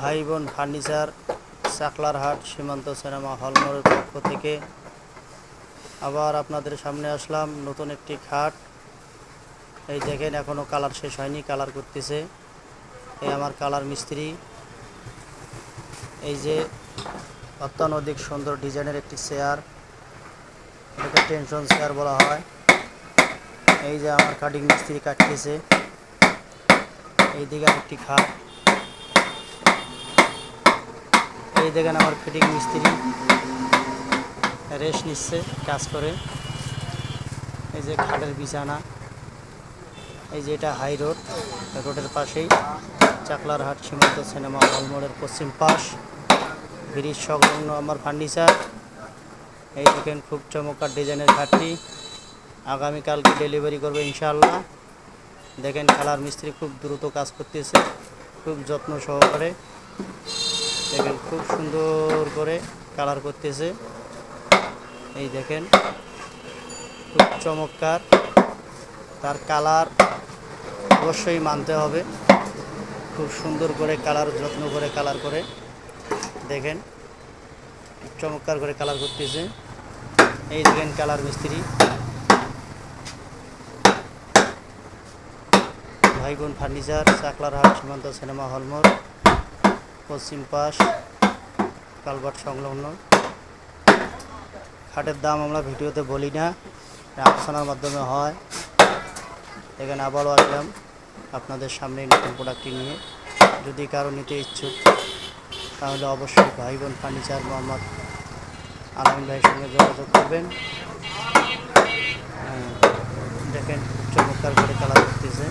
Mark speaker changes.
Speaker 1: ভাই বোন ফার্নিচার চাকলার হাট সীমান্ত সিনেমা হলমোড়ের পক্ষ থেকে আবার আপনাদের সামনে আসলাম নতুন একটি খাট। এই দেখেন এখনও কালার শেষ হয়নি, কালার করতেছে। এই আমার কালার মিস্ত্রি। এই যে অত্যানধিক সুন্দর ডিজাইনের একটি চেয়ার, এটাকে টেনশন চেয়ার বলা হয়। এই যে আমার কাটিং মিস্ত্রি কাটতেছে। এইদিকে একটি খাট। এই দেখেন আমার ফিটিং মিস্ত্রি। রেস্ট নিচ্ছে, কাজ করে। এই যে খাটের বিছানা। এই যে এটা হাই রোড, রোডের পাশেই চাকলার হাট, সীমান্ত সিনেমা হলমোড়ের পশ্চিম পাশ। ব্রিজ সংলগ্ন আমার ফার্নিচার। এই দেখেন খুব চমৎকার ডিজাইনের খাটটি। আগামীকালকে ডেলিভারি করবে ইনশাল্লাহ দেখেন খেলার মিস্ত্রি খুব দ্রুত কাজ করতেছে, খুব যত্ন সহকারে। দেখেন খুব সুন্দর করে কালার করতেছে। এই দেখেন, খুব চমৎকার। তার কালার অবশ্যই মানতে হবে। খুব সুন্দর করে কালার, যত্ন করে কালার করে দেখেন, চমৎকার করে কালার করতেছে। এই দেখেন কালার মিস্ত্রি। ভাই বোন ফার্নিচার চাকলার হাট সীমান্ত সিনেমা হলমোড় পশ্চিম পাশ কালভার্ট সংলগ্ন। খাটের দাম আমরা ভিডিওতে বলি না আলোচনার মাধ্যমে হয়। এখানে আবারও আসলাম আপনাদের সামনে নতুন প্রোডাক্টটি নিয়ে। যদি কারও নিতে ইচ্ছুক, তাহলে অবশ্যই ভাই বোন ফার্নিচার মোহাম্মদ আলামিন ভাইয়ের সঙ্গে যোগাযোগ করবেন। দেখেন চমৎকার করে কালার করতেছে।